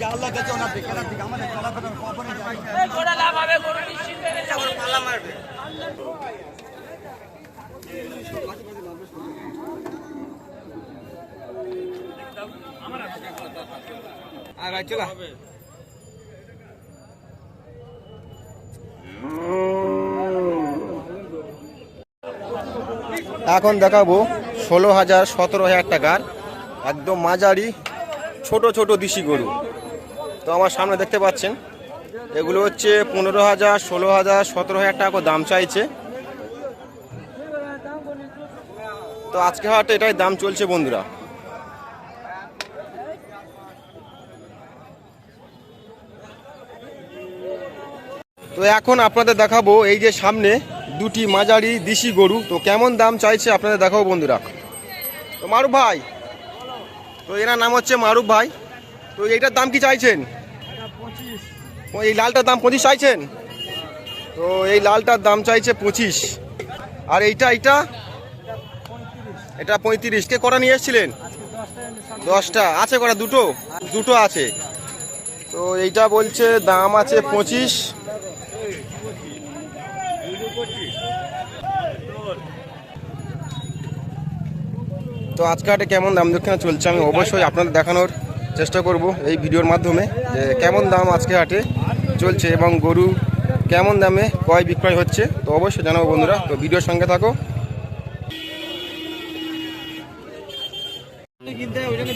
যে আল্লাহ গেছে ওনার দিকে দিকে আমাদের চলাফেরা কখনই যায় লাভ হবে গরু নিশ্চিন্তে যাব পালা মারবে। আর চলা। এখন দেখাবো ষোলো হাজার সতেরো হাজার টাকার একদম মাঝারি ছোট ছোট দিশি গরু। তো আমার সামনে দেখতে পাচ্ছেন, এগুলো হচ্ছে পনেরো হাজার, ষোলো হাজার, সতেরো হাজার টাকা দাম চাইছে। তো আজকে হাটে এটাই দাম চলছে বন্ধুরা। তো এখন আপনাদের দেখাবো এই যে সামনে দুটি মাঝারি দিশি গরু। তো কেমন দাম চাইছে আপনাদের দেখাবো বন্ধুরা। তো মারুফ ভাই, তো এনার নাম হচ্ছে মারুফ ভাই। তো এইটার দাম কি চাইছেন? এই লালটার দাম পঁচিশ চাইছেন? তো এই লালটার দাম চাইছে পঁচিশ। আর এইটা এইটা? এটা পঁয়ত্রিশ। কে করা নিয়ে এসেছিলেন? দশটা। আছে করা দুটো? দুটো আছে। তো এইটা বলছে দাম আছে পঁচিশ। তো আজকে কেমন দাম দক্ষিণা চলছে? আমি অবশ্যই আপনাদের দেখানোর চেষ্টা করব এই ভিডিওর মাধ্যমে যে কেমন দাম আজকে হাটে চলছে এবং গরু কেমন দামে ক্রয় বিক্রয় হচ্ছে, তো অবশ্যই জানাব বন্ধুরা। তো ভিডিওর সঙ্গে থাকো।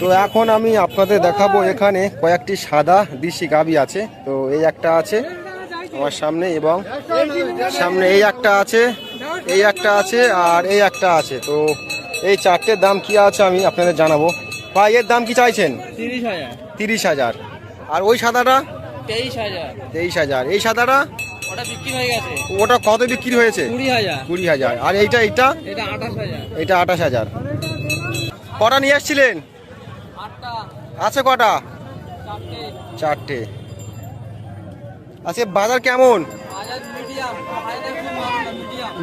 তো এখন আমি আপনাদের দেখাবো এখানে কয়েকটি সাদা দিশি গাবি আছে। তো এই একটা আছে আমার সামনে এবং সামনে এই একটা আছে, এই একটা আছে আর এই একটা আছে। তো এই চারটের দাম কি আছে আমি আপনাদের জানাব। ভাই এর দাম কি চাইছেন? তিরিশ হাজার। তিরিশ হাজার। আর ওই সাদাটা? তেইশ হাজার। তেইশ হাজার। এই সাদাটা? ওটা বিক্রি হয়ে গেছে। ওটা কত বিক্রি হয়েছে? কুড়ি হাজার। আর এইটা এইটা? এটা আঠাশ হাজার। কটা নিয়ে এসছিলেন? আটটা। আছে কটা? চারটে। আজকে বাজার কেমন?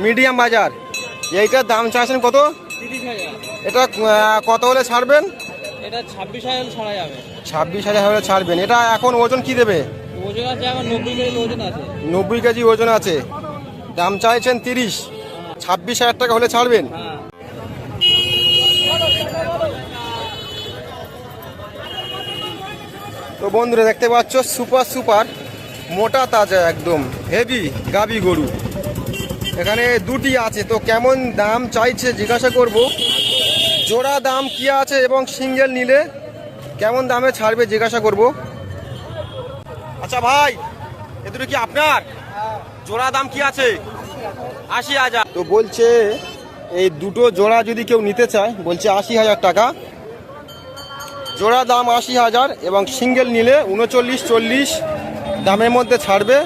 মিডিয়াম। বাজার। এইটার দাম চাইছেন কত? এটা কত হলে ছাড়বেন? এটা ছাব্বিশ হাজার ছাড়া যাবে। ছাব্বিশ হাজার হলে ছাড়বেন। এটা এখন ওজন কি দেবে? ওজন আছে এখন নব্বই কেজি ওজন আছে। নব্বই কেজি ওজন আছে। দাম চাইছেন তিরিশ। ছাব্বিশ হাজার টাকা হলে ছাড়বেন? তো বন্ধুরা দেখতে পাচ্ছ সুপার সুপার মোটা তাজা একদম হেভি গাবি গরু। এখানে দুটি আছে তো কেমন দাম চাইছে জিজ্ঞাসা করব। জোড়া দাম কি আছে এবং সিঙ্গেল নিলে কেমন দামে ছাড়বে জিজ্ঞাসা করব। আচ্ছা ভাই, এ দুটো কি আপনার? জোড়া দাম কি আছে? আশি হাজার। তো বলছে, এই দুটো জোড়া যদি কেউ নিতে চায়, বলছে আশি হাজার টাকা। জোড়া দাম আশি হাজার এবং সিঙ্গেল নিলে উনচল্লিশ চল্লিশ দামের মধ্যে ছাড়বে।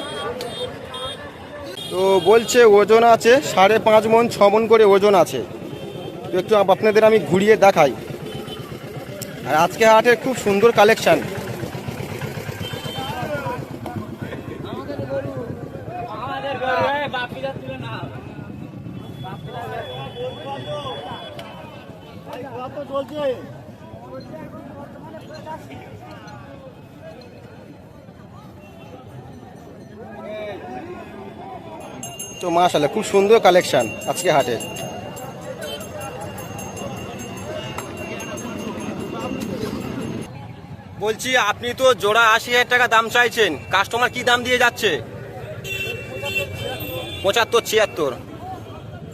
তো বলছে ওজন আছে সাড়ে পাঁচ মন, ছ মন করে ওজন আছে। তো একটু আপনাদের আমি ঘুরিয়ে দেখাই। আর আজকে হাটের খুব সুন্দর কালেকশান তো মাশাল্লাহ খুব সুন্দর কালেকশান আজকে হাটের। বলছি আপনি তো জোড়া আশি হাজার টাকা দাম চাইছেন। কাস্টমার কি দাম দিয়ে যাচ্ছে? পঁচাত্তর ছিয়াত্তর।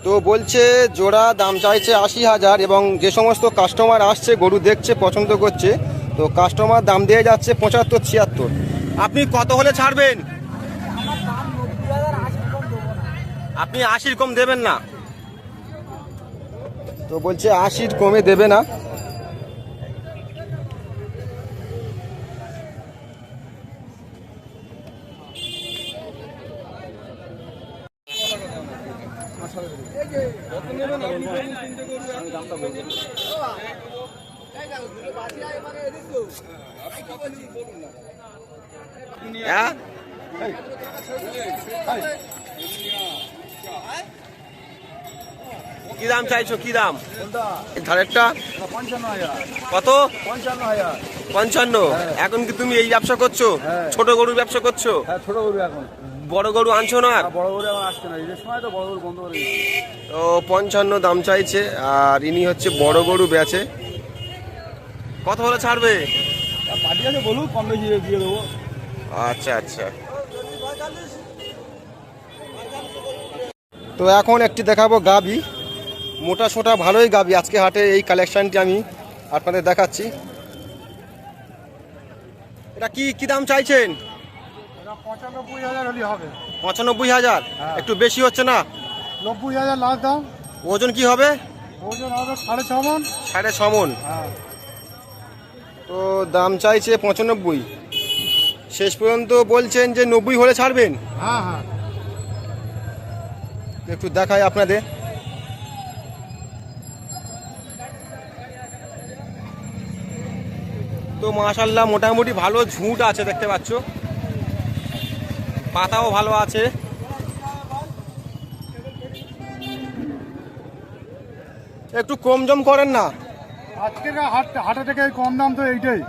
তো বলছে জোড়া দাম চাইছে আশি হাজার এবং যে সমস্ত কাস্টমার আসছে গরু দেখছে পছন্দ করছে তো কাস্টমার দাম দিয়ে যাচ্ছে পঁচাত্তর ছিয়াত্তর। আপনি কত হলে ছাড়বেন? আপনি আশির কম দেবেন না। তো বলছে আশির কমে দেবে না। কি দাম চাইছো? কি দাম? ধারেরটা? কত? পঞ্চান্ন। এখন কি তুমি এই ব্যবসা করছ। ছোট গরুর ব্যবসা করছ? ছোট গরু এখন বড় গরু আনছো না? বড় গরু আসছে না পঞ্চান্ন দাম চাইছে, আর ইনি হচ্ছে বড় গরু বেচে। কত হলে ছাড়বে? পার্টি আছে বলুন কম বেশি দিয়ে দেবো। আচ্ছা আচ্ছা। তো এখন একটি দেখাবো গাবি। মোটা সোটা ভালোই গাবি। আজকে হাটে এই কালেকশনটি আমি আপনাদের দেখাচ্ছি। এটা কি কি দাম চাইছেন? পঁচানব্বই হাজার হলে হবে। পঁচানব্বই হাজার? হ্যাঁ। একটু বেশি হচ্ছে না? নব্বই হাজার লাস্ট দাম। ওজন কি হবে? ওজন হবে সাড়ে ছ মন। সাড়ে ছ মন। হ্যাঁ। তো দাম চাইছে পঁচানব্বই। শেষ পর্যন্ত বলছেন যে নব্বই হলে ছাড়বেন। হ্যাঁ হ্যাঁ। একটু দেখাই আপনাদের। তো মাশাল্লাহ মোটামুটি ভালো ঝুঁট আছে দেখতে পাচ্ছ। পাতাও ভালো আছে। একটু কম জম করেন না। আজকের হাট থেকে কম দাম তো এইটাই।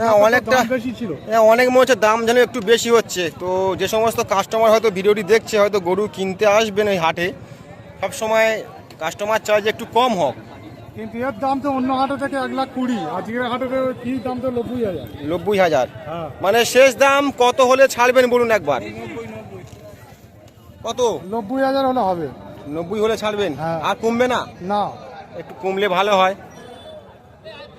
না অনেকটা বেশি ছিল। হ্যাঁ অনেক মনে হচ্ছে দাম যেন একটু বেশি হচ্ছে। তো যে সমস্ত কাস্টমার হয়তো ভিডিওটি দেখছে হয়তো গরু কিনতে আসবেন ওই হাটে। সব সময় কাস্টমার চায় যে একটু কম হোক। কিন্তু এর দাম তো অন্য হাটে থেকে এক লাখ কুড়ি। আজকের হাটে কি দাম তো নব্বই হাজার। নব্বই হাজার। হ্যাঁ। মানে শেষ দাম কত হলে ছাড়বেন বলুন একবার? কত? নব্বই হাজার হলে হবে। নব্বই হলে ছাড়বেন? হ্যাঁ। আর কমবে না? না। একটু কমলে ভালো হয়।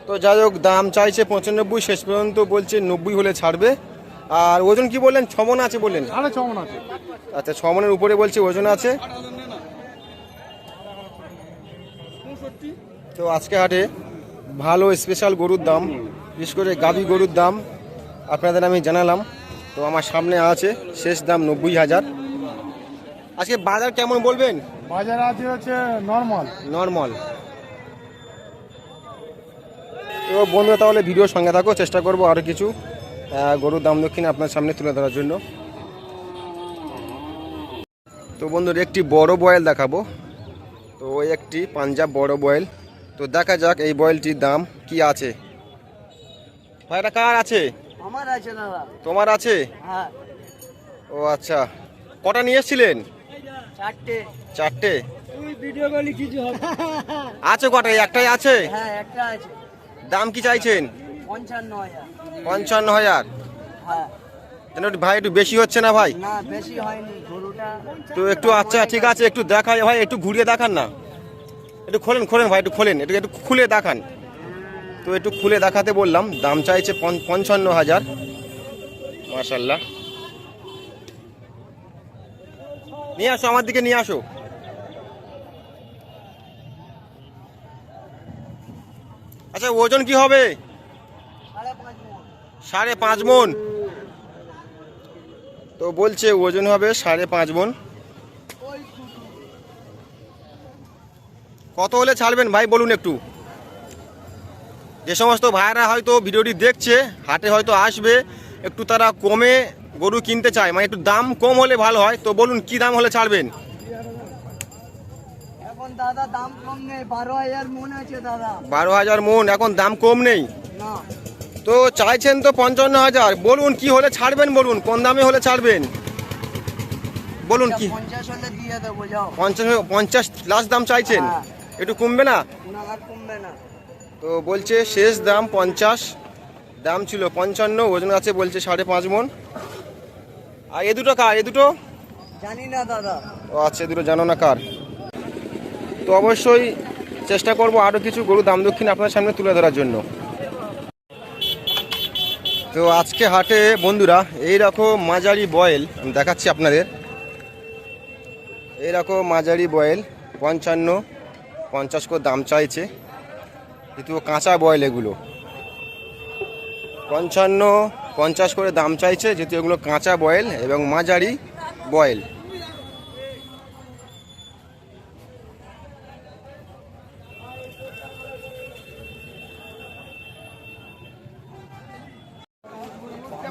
তো যাই হোক দাম চাইছে পঁচানব্বই শেষ পর্যন্ত বলছে নব্বই হলে ছাড়বে। আর ওজন কি বললেন? ছমন আছে বললেন? আছে। আচ্ছা ছমনের উপরে বলছে ওজন আছে। তো আজকে হাটে ভালো স্পেশাল গরুর দাম বিশেষ করে গাভী গরুর দাম আপনাদের আমি জানালাম। তো আমার সামনে আছে শেষ দাম নব্বই হাজার। আজকে বাজার কেমন বলবেন? বাজার আছে হচ্ছে নর্মাল নর্মাল তো বন্ধুরা তাহলে ভিডিওর সঙ্গে থাকো চেষ্টা করব আরও কিছু। গরুর দাম দক্ষিণে আপনার সামনে তুলে ধরার জন্য। তো বন্ধুরা একটি বড় বয়েল দেখাবো। তো ওই একটি পাঞ্জাব বড় বয়েল। তো দেখা যাক এই বয়েলটির দাম কি আছে। ভাই এটা কার আছে? আমার আছে দাদা। তোমার আছে? হ্যাঁ। ও আচ্ছা। কটা নিয়ে এসেছিলেন? চারটে। চারটে? ভিডিও কিছু হবে। আছে কটা? একটাই আছে? হ্যাঁ একটা আছে। দাম কি চাইছেন? পঞ্চান্ন হাজার। ভাই, একটু বেশি হচ্ছে না ভাই? তো একটু আচ্ছা ঠিক আছে, একটু দেখাই ভাই, একটু ঘুরিয়ে দেখান না। একটু খোলেন খোলেন ভাই, একটু খোলেন, একটু একটু খুলে দেখান। তো একটু খুলে দেখাতে বললাম, দাম চাইছে পঞ্চ- পঞ্চান্ন হাজার। মার্শাল্লাহ নিয়ে আসো, আমার দিকে নিয়ে আসো। আচ্ছা ওজন কি হবে? সাড়ে পাঁচ মন। তো বলছে ওজন হবে সাড়ে পাঁচ মন। কত হলে ছাড়বেন? ভাই, বলুন একটু। যে সমস্ত ভাইয়েরা হয়তো ভিডিওটি দেখছে, হাটে হয়তো আসবে, একটু তারা কমে গরু কিনতে চায়। মানে একটু দাম কম হলে ভালো হয়। তো বলুন, কি দাম হলে ছাড়বেন? দাদা দাম কম নেই বারো হাজার মন আছে দাদা। বারো হাজার মন এখন দাম কম নেই? না। তো চাইছেন তো পঞ্চান্ন হাজার। বলুন কি হলে ছাড়বেন বলুন? কোন দামে হলে ছাড়বেন? বলুন কি? পঞ্চাশ পঞ্চাশ লাস্ট দাম চাইছেন? হ্যাঁ। একটু কমবে না? না আর কমবে না। তো বলছে শেষ দাম পঞ্চাশ দাম ছিল পঞ্চান্ন ওজন আছে বলছে সাড়ে পাঁচ মন। আর এ দুটো কার? এ দুটো? জানি না দাদা। ও আচ্ছা এ দুটো জানো না কার। তো অবশ্যই চেষ্টা করব আরও কিছু গরু দাম দক্ষিণ আপনার সামনে তুলে ধরার জন্য। তো আজকে হাটে বন্ধুরা এই রকম মাঝারি বয়েল, আমি দেখাচ্ছি আপনাদের। এই রকম মাঝারি বয়েল, পঞ্চান্ন, পঞ্চাশ করে দাম চাইছে। কিন্তু কাঁচা বয়েল এগুলো। পঞ্চান্ন, পঞ্চাশ করে দাম চাইছে, যেহেতু এগুলো কাঁচা বয়েল এবং মাঝারি বয়েল।